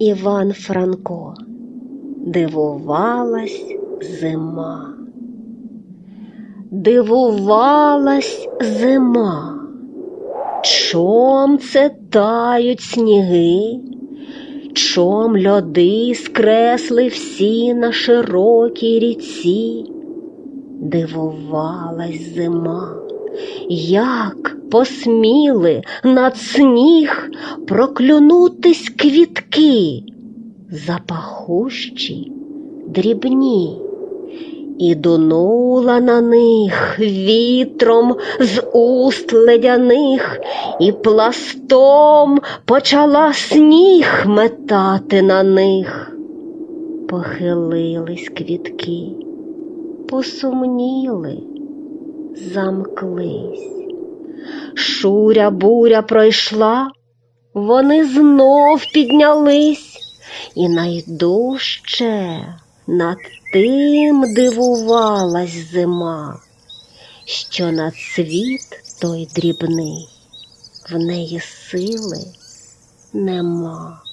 Іван Франко. Дивувалась зима. Дивувалась зима. Чом це тають сніги, чом льоди скресли всі на широкій ріці. Дивувалась зима, як посміли над сніг проклюнутись квітки, запахущі, дрібні, і дунула на них вітром з уст ледяних, і пластом почала сніг метати на них. Похилились квітки, посумніли, замклись. Шуря буря пройшла, вони знов піднялись, і найдужче над тим дивувалась зима, що на світ той дрібний, в неї сили нема.